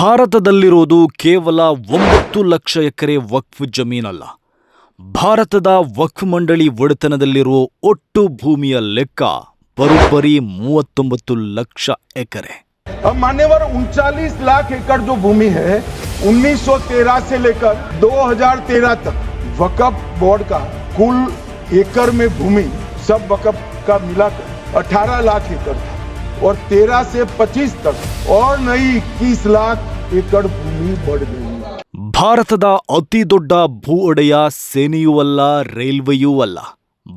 ಭಾರತದಲ್ಲಿರೋದು ಕೇವಲ ಒಂಬತ್ತು ಲಕ್ಷ ಎಕರೆ ವಕ್ಫ್ ಜಮೀನಲ್ಲ. ಭಾರತದ ವಕ್ಫ್ ಮಂಡಳಿ ಒಡೆತನದಲ್ಲಿರುವ ಒಟ್ಟು ಭೂಮಿಯ ಲೆಕ್ಕ ಬರೋಬ್ಬರಿ ಮೂವತ್ತೊಂಬತ್ತು ಲಕ್ಷ ಎಕರೆ. ಮಾನ್ಯವರು, ಉನ್ಚಾಲೀಸ್ ಲಾಖ್ ಎಕರ್ ಜೋ ಭೂಮಿ ಹೇ ಉನ್ನಿಸ್ ಸೋ ಲೇಕರ್ ದೋ ಹಜಾರ್ ತೇರಾ ತಕ್ ವಕಫ್ ಬೋರ್ಡ್ ಕಾ ಕುಲ್ ಎಕರ್ ಮೇ ಭೂಮಿ ಸಬ್ ವಕಫ್ ಕಾ ಮಿಲಾಕರ್ ಅಠಾರಹ ಲಾಖ ಎಕರ್ और 13 से 25 तक और नई 21 लाख एकड़ भूमि बढ़ गई है ಭಾರತದ ಅತಿ ದೊಡ್ಡ ಭೂ ಒಡೆಯ ಸೇನೆಯೂ ಅಲ್ಲ ರೈಲ್ವೆಯೂ ಅಲ್ಲ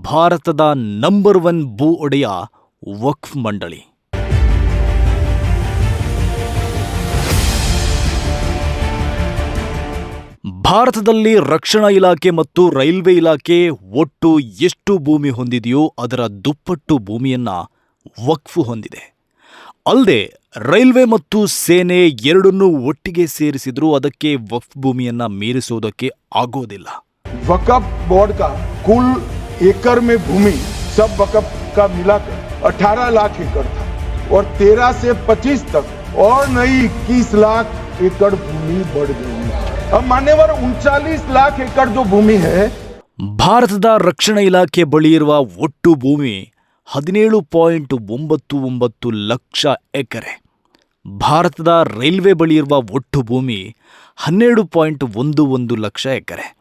ಭಾರತದ ನಂಬರ್ ಒನ್ ಭೂ ಒಡೆಯ ವಕ್ಫ್ ಮಂಡಳಿ ಭಾರತದಲ್ಲಿ ರಕ್ಷಣಾ ಇಲಾಖೆ ಮತ್ತು ರೈಲ್ವೆ ಇಲಾಖೆ ಒಟ್ಟು ಎಷ್ಟು ಭೂಮಿ ಹೊಂದಿದೆಯೋ ಅದರ ದುಪ್ಪಟ್ಟು ಭೂಮಿಯನ್ನ ವಕ್ಫ್ ಹೊಂದಿದೆ ಅಲ್ಲದೆ ರೈಲ್ವೆ ಮತ್ತು ಸೇನೆ ಎರಡನ್ನೂ ಒಟ್ಟಿಗೆ ಸೇರಿಸಿದ್ರೂ ಅದಕ್ಕೆ ವಕ್ಫ್ ಭೂಮಿಯನ್ನ ಮೀರಿಸೋದಕ್ಕೆ ಆಗೋದಿಲ್ಲ वकफ बोर्ड का कुल एकड़ में भूमि सब वकफ का मिलाकर 18 लाख एकड़ था और 13 से 25 तक और नई 21 लाख एकड़ भूमि बढ़ गई है अब मान्यवर उनचालीस लाख एकड़ जो भूमि है ಭಾರತದ ರಕ್ಷಣಾ ಇಲಾಖೆ ಬಳಿ ಇರುವ ಒಟ್ಟು ಭೂಮಿ ಹದಿನೇಳು ಪಾಯಿಂಟ್ ಒಂಬತ್ತು ಒಂಬತ್ತು ಲಕ್ಷ ಎಕರೆ. ಭಾರತದ ರೈಲ್ವೆ ಬಳಿ ಇರುವ ಒಟ್ಟು ಭೂಮಿ ಹನ್ನೆರಡು ಪಾಯಿಂಟ್ ಒಂದು ಒಂದು ಲಕ್ಷ ಎಕರೆ.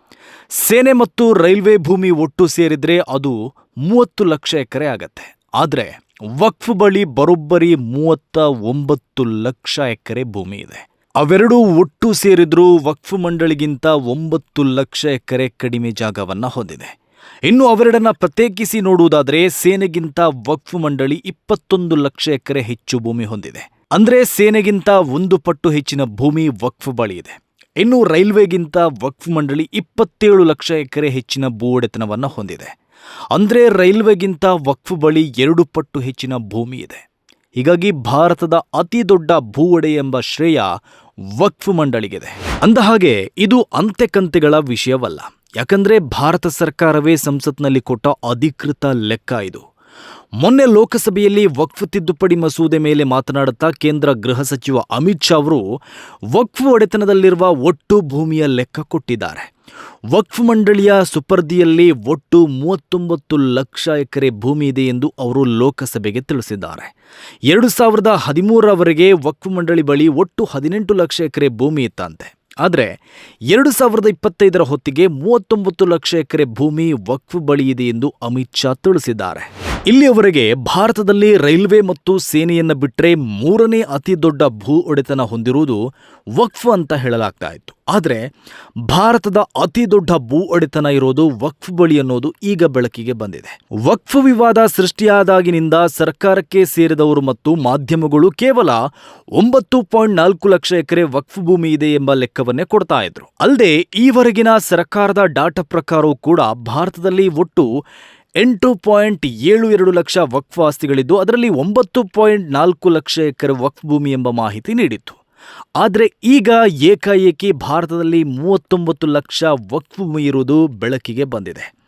ಸೇನೆ ಮತ್ತು ರೈಲ್ವೆ ಭೂಮಿ ಒಟ್ಟು ಸೇರಿದರೆ ಅದು ಮೂವತ್ತು ಲಕ್ಷ ಎಕರೆ ಆಗತ್ತೆ. ಆದರೆ ವಕ್ಫ್ ಬಳಿ ಬರೋಬ್ಬರಿ ಮೂವತ್ತ ಒಂಬತ್ತು ಲಕ್ಷ ಎಕರೆ ಭೂಮಿ ಇದೆ. ಅವೆರಡೂ ಒಟ್ಟು ಸೇರಿದ್ರೂ ವಕ್ಫ್ ಮಂಡಳಿಗಿಂತ ಒಂಬತ್ತು ಲಕ್ಷ ಎಕರೆ ಕಡಿಮೆ ಜಾಗವನ್ನ ಹೊಂದಿದೆ. ಇನ್ನು ಅವೆರಡನ್ನ ಪ್ರತ್ಯೇಕಿಸಿ ನೋಡುವುದಾದರೆ ಸೇನೆಗಿಂತ ವಕ್ಫ್ ಮಂಡಳಿ ಇಪ್ಪತ್ತೊಂದು ಲಕ್ಷ ಎಕರೆ ಹೆಚ್ಚು ಭೂಮಿ ಹೊಂದಿದೆ. ಅಂದ್ರೆ ಸೇನೆಗಿಂತ ಒಂದು ಪಟ್ಟು ಹೆಚ್ಚಿನ ಭೂಮಿ ವಕ್ಫ್ ಬಳಿ ಇದೆ. ಇನ್ನು ರೈಲ್ವೆಗಿಂತ ವಕ್ಫ್ ಮಂಡಳಿ ಇಪ್ಪತ್ತೇಳು ಲಕ್ಷ ಎಕರೆ ಹೆಚ್ಚಿನ ಭೂ ಒಡೆತನವನ್ನು ಹೊಂದಿದೆ. ಅಂದ್ರೆ ರೈಲ್ವೆಗಿಂತ ವಕ್ಫ್ ಬಳಿ ಎರಡು ಪಟ್ಟು ಹೆಚ್ಚಿನ ಭೂಮಿ ಇದೆ. ಹೀಗಾಗಿ ಭಾರತದ ಅತಿ ದೊಡ್ಡ ಭೂ ಎಂಬ ಶ್ರೇಯ ವಕ್ಫ್ ಮಂಡಳಿಗಿದೆ. ಅಂದಹಾಗೆ ಇದು ಅಂತೆಕಂತೆಗಳ ವಿಷಯವಲ್ಲ. ಯಾಕಂದ್ರೆ ಭಾರತ ಸರ್ಕಾರವೇ ಸಂಸತ್ನಲ್ಲಿ ಕೊಟ್ಟ ಅಧಿಕೃತ ಲೆಕ್ಕ ಇದು. ಮೊನ್ನೆ ಲೋಕಸಭೆಯಲ್ಲಿ ವಕ್ಫ್ ತಿದ್ದುಪಡಿ ಮಸೂದೆ ಮೇಲೆ ಮಾತನಾಡುತ್ತಾ ಕೇಂದ್ರ ಗೃಹ ಸಚಿವ ಅಮಿತ್ ಶಾ ಅವರು ವಕ್ಫ್ ಒಡೆತನದಲ್ಲಿರುವ ಒಟ್ಟು ಭೂಮಿಯ ಲೆಕ್ಕ ಕೊಟ್ಟಿದ್ದಾರೆ. ವಕ್ಫ್ ಮಂಡಳಿಯ ಸುಪರ್ದಿಯಲ್ಲಿ ಒಟ್ಟು ಮೂವತ್ತೊಂಬತ್ತು ಲಕ್ಷ ಎಕರೆ ಭೂಮಿ ಇದೆ ಎಂದು ಅವರು ಲೋಕಸಭೆಗೆ ತಿಳಿಸಿದ್ದಾರೆ. ಎರಡು ಸಾವಿರದ ಹದಿಮೂರರವರೆಗೆ ವಕ್ಫ್ ಮಂಡಳಿ ಬಳಿ ಒಟ್ಟು ಹದಿನೆಂಟು ಲಕ್ಷ ಎಕರೆ ಭೂಮಿ ಇತ್ತಂತೆ. ಆದರೆ ಎರಡು ಸಾವಿರದ ಇಪ್ಪತ್ತೈದರ ಹೊತ್ತಿಗೆ ಮೂವತ್ತೊಂಬತ್ತು ಲಕ್ಷ ಎಕರೆ ಭೂಮಿ ವಕ್ಫ್ ಬಳಿಯಿದೆ ಎಂದು ಅಮಿತ್ ಶಾ ತಿಳಿಸಿದ್ದಾರೆ. ಇಲ್ಲಿಯವರೆಗೆ ಭಾರತದಲ್ಲಿ ರೈಲ್ವೆ ಮತ್ತು ಸೇನೆಯನ್ನು ಬಿಟ್ಟರೆ ಮೂರನೇ ಅತಿ ದೊಡ್ಡ ಭೂ ಒಡೆತನ ಹೊಂದಿರುವುದು ವಕ್ಫ್ ಅಂತ ಹೇಳಲಾಗ್ತಾ ಇತ್ತು. ಆದರೆ ಭಾರತದ ಅತಿ ದೊಡ್ಡ ಭೂ ಒಡೆತನ ಇರೋದು ವಕ್ಫ್ ಬಳಿ ಅನ್ನೋದು ಈಗ ಬೆಳಕಿಗೆ ಬಂದಿದೆ. ವಕ್ಫ್ ವಿವಾದ ಸೃಷ್ಟಿಯಾದಾಗಿನಿಂದ ಸರ್ಕಾರಕ್ಕೆ ಸೇರಿದವರು ಮತ್ತು ಮಾಧ್ಯಮಗಳು ಕೇವಲ ಒಂಬತ್ತು ಪಾಯಿಂಟ್ ನಾಲ್ಕು ಲಕ್ಷ ಎಕರೆ ವಕ್ಫ್ ಭೂಮಿ ಇದೆ ಎಂಬ ಲೆಕ್ಕವನ್ನೇ ಕೊಡ್ತಾ ಇದ್ರು. ಅಲ್ಲದೆ ಈವರೆಗಿನ ಸರ್ಕಾರದ ಡಾಟಾ ಪ್ರಕಾರವೂ ಕೂಡ ಭಾರತದಲ್ಲಿ ಒಟ್ಟು ಎಂಟು ಪಾಯಿಂಟ್ ಏಳು ಎರಡು ಲಕ್ಷ ವಕ್ಫ್ ಆಸ್ತಿಗಳಿದ್ದು, ಅದರಲ್ಲಿ ಒಂಬತ್ತು ಪಾಯಿಂಟ್ ನಾಲ್ಕು ಲಕ್ಷ ಎಕರೆ ವಕ್ಫ್ ಭೂಮಿ ಎಂಬ ಮಾಹಿತಿ ನೀಡಿತ್ತು. ಆದರೆ ಈಗ ಏಕಾಏಕಿ ಭಾರತದಲ್ಲಿ ಮೂವತ್ತೊಂಬತ್ತು ಲಕ್ಷ ವಕ್ಫ್ ಭೂಮಿ ಇರುವುದು ಬೆಳಕಿಗೆ ಬಂದಿದೆ.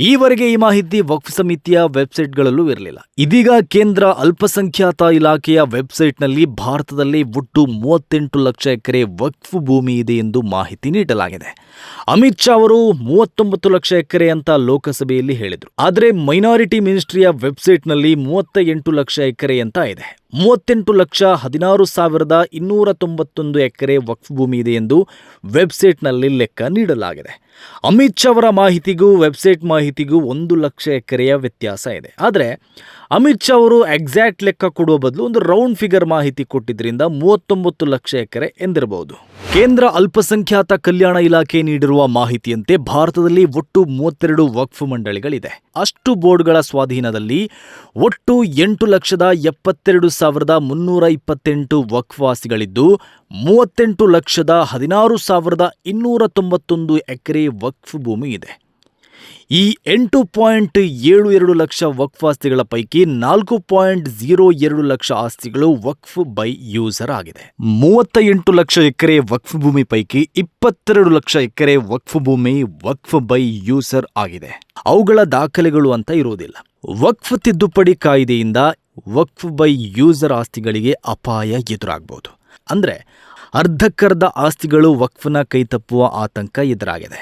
ಈವರೆಗೆ ಈ ಮಾಹಿತಿ ವಕ್ಫ್ ಸಮಿತಿಯ ವೆಬ್ಸೈಟ್ಗಳಲ್ಲೂ ಇರಲಿಲ್ಲ. ಇದೀಗ ಕೇಂದ್ರ ಅಲ್ಪಸಂಖ್ಯಾತ ಇಲಾಖೆಯ ವೆಬ್ಸೈಟ್ನಲ್ಲಿ ಭಾರತದಲ್ಲಿ ಒಟ್ಟು ಮೂವತ್ತೆಂಟು ಲಕ್ಷ ಎಕರೆ ವಕ್ಫ್ ಭೂಮಿ ಇದೆ ಎಂದು ಮಾಹಿತಿ ನೀಡಲಾಗಿದೆ. ಅಮಿತ್ ಶಾ ಅವರು ಮೂವತ್ತೊಂಬತ್ತು ಲಕ್ಷ ಎಕರೆ ಅಂತ ಲೋಕಸಭೆಯಲ್ಲಿ ಹೇಳಿದರು. ಆದರೆ ಮೈನಾರಿಟಿ ಮಿನಿಸ್ಟ್ರಿಯ ವೆಬ್ಸೈಟ್ನಲ್ಲಿ ಮೂವತ್ತ ಎಂಟು ಲಕ್ಷ ಎಕರೆ ಅಂತ ಇದೆ. ಮೂವತ್ತೆಂಟು ಲಕ್ಷ ಹದಿನಾರು ಸಾವಿರದ ಇನ್ನೂರ ತೊಂಬತ್ತೊಂದು ಎಕರೆ ವಕ್ಫ್ ಭೂಮಿ ಇದೆ ಎಂದು ವೆಬ್ಸೈಟ್ನಲ್ಲಿ ಲೆಕ್ಕ ನೀಡಲಾಗಿದೆ. ಅಮಿತ್ ಶಾ ಅವರ ಮಾಹಿತಿಗೂ ವೆಬ್ಸೈಟ್ ಮಾಹಿತಿಗೂ ಒಂದು ಲಕ್ಷ ಎಕರೆಯ ವ್ಯತ್ಯಾಸ ಇದೆ. ಆದರೆ, ಅಮಿತ್ ಶಾ ಅವರು ಎಕ್ಸಾಕ್ಟ್ ಲೆಕ್ಕ ಕೊಡುವ ಬದಲು ಒಂದು ರೌಂಡ್ ಫಿಗರ್ ಮಾಹಿತಿ ಕೊಟ್ಟಿದ್ದರಿಂದ ಮೂವತ್ತೊಂಬತ್ತು ಲಕ್ಷ ಎಕರೆ ಎಂದಿರಬಹುದು. ಕೇಂದ್ರ ಅಲ್ಪಸಂಖ್ಯಾತ ಕಲ್ಯಾಣ ಇಲಾಖೆ ನೀಡಿರುವ ಮಾಹಿತಿಯಂತೆ ಭಾರತದಲ್ಲಿ ಒಟ್ಟು ಮೂವತ್ತೆರಡು ವಕ್ಫ್ ಮಂಡಳಿಗಳಿದೆ. ಅಷ್ಟು ಬೋರ್ಡ್ಗಳ ಸ್ವಾಧೀನದಲ್ಲಿ ಒಟ್ಟು ಎಂಟು ಲಕ್ಷದ ಎಪ್ಪತ್ತೆರಡು ಸಾವಿರದ ಮುನ್ನೂರ ಇಪ್ಪತ್ತೆಂಟು ವಕ್ಫ್ವಾಸಿಗಳಿದ್ದು ಮೂವತ್ತೆಂಟು ಲಕ್ಷದ ಹದಿನಾರು ಸಾವಿರದ ಇನ್ನೂರ ತೊಂಬತ್ತೊಂದು ಎಕರೆ ವಕ್ಫ್ ಭೂಮಿ ಇದೆ. ಈ ಎಂಟು ಪಾಯಿಂಟ್ ಏಳು ಎರಡು ಲಕ್ಷ ವಕ್ಫ್ ಆಸ್ತಿಗಳ ಪೈಕಿ ನಾಲ್ಕು ಪಾಯಿಂಟ್ ಝೀರೋ ಎರಡು ಲಕ್ಷ ಆಸ್ತಿಗಳು ವಕ್ಫ್ ಬೈ ಯೂಸರ್ ಆಗಿದೆ. ಮೂವತ್ತ ಎಂಟು ಲಕ್ಷ ಎಕರೆ ವಕ್ಫ್ ಭೂಮಿ ಪೈಕಿ ಇಪ್ಪತ್ತೆರಡು ಲಕ್ಷ ಎಕರೆ ವಕ್ಫ್ ಭೂಮಿ ವಕ್ಫ್ ಬೈ ಯೂಸರ್ ಆಗಿದೆ. ಅವುಗಳ ದಾಖಲೆಗಳು ಅಂತ ಇರುವುದಿಲ್ಲ. ವಕ್ಫ್ ತಿದ್ದುಪಡಿ ಕಾಯ್ದೆಯಿಂದ ವಕ್ಫ್ ಬೈ ಯೂಸರ್ ಆಸ್ತಿಗಳಿಗೆ ಅಪಾಯ ಎದುರಾಗಬಹುದು ಅಂದ್ರೆ ಅರ್ಧಕ್ಕರ್ಧ ಆಸ್ತಿಗಳು ವಕ್ಫ್ನ ಕೈತಪ್ಪುವ ಆತಂಕ ಎದುರಾಗಿದೆ.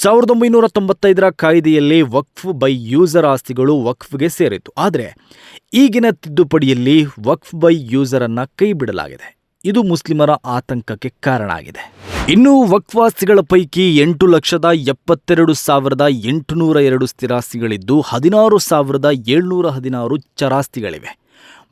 ಸಾವಿರದ ಒಂಬೈನೂರ ತೊಂಬತ್ತೈದರ ಕಾಯ್ದೆಯಲ್ಲಿ ವಕ್ಫ್ ಬೈ ಯೂಸರ್ ಆಸ್ತಿಗಳು ವಕ್ಫ್ಗೆ ಸೇರಿತು ಆದರೆ ಈಗಿನ ತಿದ್ದುಪಡಿಯಲ್ಲಿ ವಕ್ಫ್ ಬೈ ಯೂಸರ್ ಅನ್ನ ಕೈ ಬಿಡಲಾಗಿದೆ. ಇದು ಮುಸ್ಲಿಮರ ಆತಂಕಕ್ಕೆ ಕಾರಣ ಆಗಿದೆ. ಇನ್ನು ವಕ್ಫ್ ಆಸ್ತಿಗಳ ಪೈಕಿ ಎಂಟು ಲಕ್ಷದ ಎಪ್ಪತ್ತೆರಡು ಸಾವಿರದ ಎಂಟುನೂರ ಎರಡು ಸ್ಥಿರಾಸ್ತಿಗಳಿದ್ದು ಹದಿನಾರು ಸಾವಿರದ ಏಳ್ನೂರ ಹದಿನಾರು ಚರಾಸ್ತಿಗಳಿವೆ.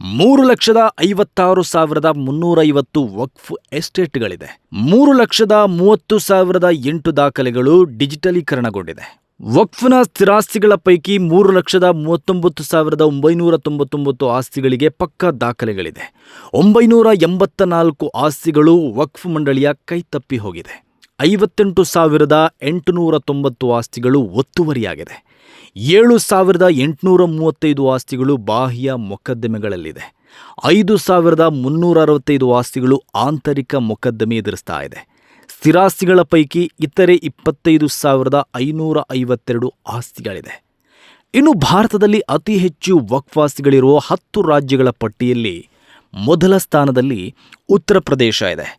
ಮೂರು ಲಕ್ಷದ ಐವತ್ತಾರು ಸಾವಿರದ ಮುನ್ನೂರ ಐವತ್ತು ವಕ್ಫ್ ಎಸ್ಟೇಟ್ಗಳಿದೆ. ಮೂರು ಲಕ್ಷದ ಮೂವತ್ತು ಸಾವಿರದ ಎಂಟು ದಾಖಲೆಗಳು ಡಿಜಿಟಲೀಕರಣಗೊಂಡಿದೆ. ವಕ್ಫ್ನ ಸ್ಥಿರಾಸ್ತಿಗಳ ಪೈಕಿ ಮೂರು ಲಕ್ಷದ ಮೂವತ್ತೊಂಬತ್ತು ಸಾವಿರದ ಒಂಬೈನೂರ ತೊಂಬತ್ತೊಂಬತ್ತು ಆಸ್ತಿಗಳಿಗೆ ಪಕ್ಕಾ ದಾಖಲೆಗಳಿದೆ. ಒಂಬೈನೂರ ಎಂಬತ್ತ ನಾಲ್ಕು ಆಸ್ತಿಗಳು ವಕ್ಫ್ ಮಂಡಳಿಯ ಕೈತಪ್ಪಿ ಹೋಗಿದೆ. ಐವತ್ತೆಂಟು ಸಾವಿರದ ಎಂಟುನೂರ ತೊಂಬತ್ತು ಆಸ್ತಿಗಳು ಒತ್ತುವರಿಯಾಗಿದೆ. ಏಳು ಸಾವಿರದ ಎಂಟುನೂರ ಮೂವತ್ತೈದು ಆಸ್ತಿಗಳು ಬಾಹ್ಯ ಮೊಕದ್ದಮೆಗಳಲ್ಲಿದೆ. ಐದು ಸಾವಿರದ ಮುನ್ನೂರ ಅರವತ್ತೈದು ಆಸ್ತಿಗಳು ಆಂತರಿಕ ಮೊಕದ್ದಮೆ ಎದುರಿಸ್ತಾ ಇದೆ. ಸ್ಥಿರಾಸ್ತಿಗಳ ಪೈಕಿ ಇತರೆ ಇಪ್ಪತ್ತೈದು ಸಾವಿರದ ಐನೂರ ಐವತ್ತೆರಡು ಆಸ್ತಿಗಳಿದೆ. ಇನ್ನು ಭಾರತದಲ್ಲಿ ಅತಿ ಹೆಚ್ಚು ವಕ್ಫ್ ಆಸ್ತಿಗಳಿರುವ ಹತ್ತು ರಾಜ್ಯಗಳ ಪಟ್ಟಿಯಲ್ಲಿ ಮೊದಲ ಸ್ಥಾನದಲ್ಲಿ ಉತ್ತರ ಪ್ರದೇಶ ಇದೆ.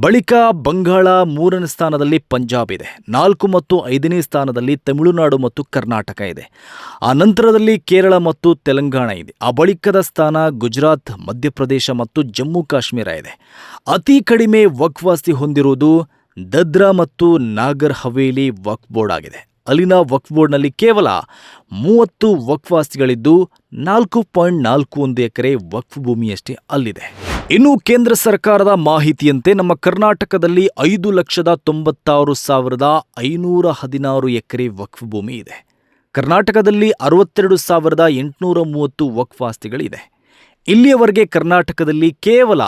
ಬಳಿಕ ಬಂಗಾಳ ಮೂರನೇ ಸ್ಥಾನದಲ್ಲಿ ಪಂಜಾಬ್ ಇದೆ. ನಾಲ್ಕು ಮತ್ತು ಐದನೇ ಸ್ಥಾನದಲ್ಲಿ ತಮಿಳುನಾಡು ಮತ್ತು ಕರ್ನಾಟಕ ಇದೆ. ಆ ನಂತರದಲ್ಲಿ ಕೇರಳ ಮತ್ತು ತೆಲಂಗಾಣ ಇದೆ. ಆ ಬಳಿಕದ ಸ್ಥಾನ ಗುಜರಾತ್, ಮಧ್ಯಪ್ರದೇಶ ಮತ್ತು ಜಮ್ಮು ಕಾಶ್ಮೀರ ಇದೆ. ಅತಿ ಕಡಿಮೆ ವಕ್ವಾಸ್ತಿ ಹೊಂದಿರುವುದು ದದ್ರಾ ಮತ್ತು ನಾಗರ್ ಹವೇಲಿ ವಕ್ಫ್ ಬೋರ್ಡ್ ಆಗಿದೆ. ಅಲ್ಲಿನ ವಕ್ಫ್ ಬೋರ್ಡ್ನಲ್ಲಿ ಕೇವಲ ಮೂವತ್ತು ವಕ್ಫ್ ಆಸ್ತಿಗಳಿದ್ದು ನಾಲ್ಕು ಪಾಯಿಂಟ್ ನಾಲ್ಕು ಒಂದು ಎಕರೆ ವಕ್ಫ್ ಭೂಮಿಯಷ್ಟೇ ಅಲ್ಲಿದೆ. ಇನ್ನು ಕೇಂದ್ರ ಸರ್ಕಾರದ ಮಾಹಿತಿಯಂತೆ ನಮ್ಮ ಕರ್ನಾಟಕದಲ್ಲಿ ಐದು ಲಕ್ಷದ ತೊಂಬತ್ತಾರು ಸಾವಿರದ ಐನೂರ ಹದಿನಾರು ಎಕರೆ ವಕ್ಫ್ ಭೂಮಿ ಇದೆ. ಕರ್ನಾಟಕದಲ್ಲಿ ಅರವತ್ತೆರಡು ಸಾವಿರದ ಎಂಟುನೂರ ಮೂವತ್ತು ವಕ್ಫ್ ಆಸ್ತಿಗಳಿದೆ ಇಲ್ಲಿಯವರೆಗೆ ಕರ್ನಾಟಕದಲ್ಲಿ ಕೇವಲ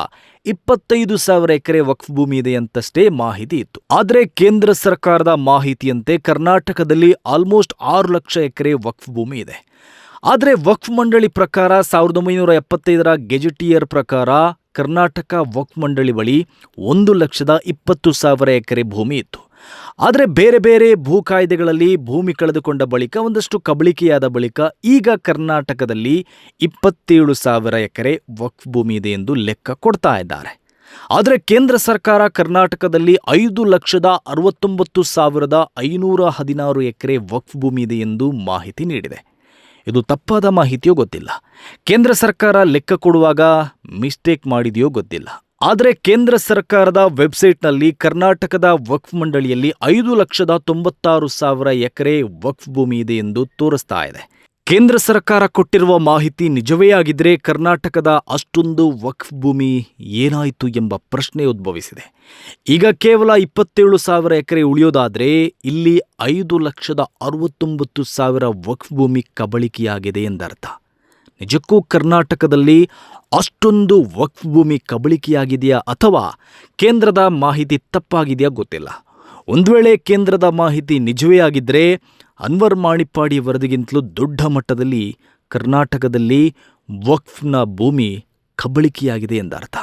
ಇಪ್ಪತ್ತೈದು ಸಾವಿರ ಎಕರೆ ವಕ್ಫ್ ಭೂಮಿ ಇದೆ ಅಂತಷ್ಟೇ ಮಾಹಿತಿ ಇತ್ತು. ಆದರೆ ಕೇಂದ್ರ ಸರ್ಕಾರದ ಮಾಹಿತಿಯಂತೆ ಕರ್ನಾಟಕದಲ್ಲಿ ಆಲ್ಮೋಸ್ಟ್ ಆರು ಲಕ್ಷ ಎಕರೆ ವಕ್ಫ್ ಭೂಮಿ ಇದೆ. ಆದರೆ ವಕ್ಫ್ ಮಂಡಳಿ ಪ್ರಕಾರ ಸಾವಿರದ ಒಂಬೈನೂರ ಎಪ್ಪತ್ತೈದರ ಗೆಜೆಟಿಯರ್ ಪ್ರಕಾರ ಕರ್ನಾಟಕ ವಕ್ಫ್ ಮಂಡಳಿ ಬಳಿ ಒಂದು ಲಕ್ಷದ ಇಪ್ಪತ್ತು ಸಾವಿರ ಎಕರೆ ಭೂಮಿ ಇತ್ತು. ಆದರೆ ಬೇರೆ ಬೇರೆ ಭೂ ಕಾಯ್ದೆಗಳಲ್ಲಿ ಭೂಮಿ ಕಳೆದುಕೊಂಡ ಬಳಿಕ ಒಂದಷ್ಟು ಕಬಳಿಕೆಯಾದ ಬಳಿಕ ಈಗ ಕರ್ನಾಟಕದಲ್ಲಿ ಇಪ್ಪತ್ತೇಳು ಸಾವಿರ ಎಕರೆ ವಕ್ಫ್ ಭೂಮಿ ಇದೆ ಎಂದು ಲೆಕ್ಕ ಕೊಡ್ತಾ ಇದ್ದಾರೆ. ಆದರೆ ಕೇಂದ್ರ ಸರ್ಕಾರ ಕರ್ನಾಟಕದಲ್ಲಿ ಐದು ಲಕ್ಷದ ಅರವತ್ತೊಂಬತ್ತು ಸಾವಿರದ ಐನೂರ ಹದಿನಾರು ಎಕರೆ ವಕ್ಫ್ ಭೂಮಿ ಇದೆ ಎಂದು ಮಾಹಿತಿ ನೀಡಿದೆ. ಇದು ತಪ್ಪಾದ ಮಾಹಿತಿಯೋ ಗೊತ್ತಿಲ್ಲ. ಕೇಂದ್ರ ಸರ್ಕಾರ ಲೆಕ್ಕ ಕೊಡುವಾಗ ಮಿಸ್ಟೇಕ್ ಮಾಡಿದೆಯೋ ಗೊತ್ತಿಲ್ಲ. ಆದರೆ ಕೇಂದ್ರ ಸರ್ಕಾರದ ವೆಬ್ಸೈಟ್ನಲ್ಲಿ ಕರ್ನಾಟಕದ ವಕ್ಫ್ ಮಂಡಳಿಯಲ್ಲಿ ಐದು ಲಕ್ಷದ ತೊಂಬತ್ತಾರು ಸಾವಿರ ಎಕರೆ ವಕ್ಫ್ ಭೂಮಿ ಇದೆ ಎಂದು ತೋರಿಸ್ತಾ ಇದೆ. ಕೇಂದ್ರ ಸರ್ಕಾರ ಕೊಟ್ಟಿರುವ ಮಾಹಿತಿ ನಿಜವೇ ಆಗಿದ್ರೆ ಕರ್ನಾಟಕದ ಅಷ್ಟೊಂದು ವಕ್ಫ್ ಭೂಮಿ ಏನಾಯಿತು ಎಂಬ ಪ್ರಶ್ನೆ ಉದ್ಭವಿಸಿದೆ. ಈಗ ಕೇವಲ ಇಪ್ಪತ್ತೇಳು ಸಾವಿರ ಎಕರೆ ಉಳಿಯೋದಾದರೆ ಇಲ್ಲಿ ಐದು ಲಕ್ಷದ ಅರವತ್ತೊಂಬತ್ತು ಸಾವಿರ ವಕ್ಫ್ ಭೂಮಿ ಕಬಳಿಕೆಯಾಗಿದೆ ಎಂದರ್ಥ. ನಿಜಕ್ಕೂ ಕರ್ನಾಟಕದಲ್ಲಿ ಅಷ್ಟೊಂದು ವಕ್ಫ್ ಭೂಮಿ ಕಬಳಿಕೆಯಾಗಿದೆಯಾ ಅಥವಾ ಕೇಂದ್ರದ ಮಾಹಿತಿ ತಪ್ಪಾಗಿದೆಯಾ ಗೊತ್ತಿಲ್ಲ. ಒಂದು ವೇಳೆ ಕೇಂದ್ರದ ಮಾಹಿತಿ ನಿಜವೇ ಆಗಿದ್ದರೆ ಅನ್ವರ್ ಮಾಣಿಪ್ಪಾಡಿ ವರದಿಗಿಂತಲೂ ದೊಡ್ಡ ಮಟ್ಟದಲ್ಲಿ ಕರ್ನಾಟಕದಲ್ಲಿ ವಕ್ಫ್ನ ಭೂಮಿ ಕಬಳಿಕೆಯಾಗಿದೆ ಎಂದರ್ಥ.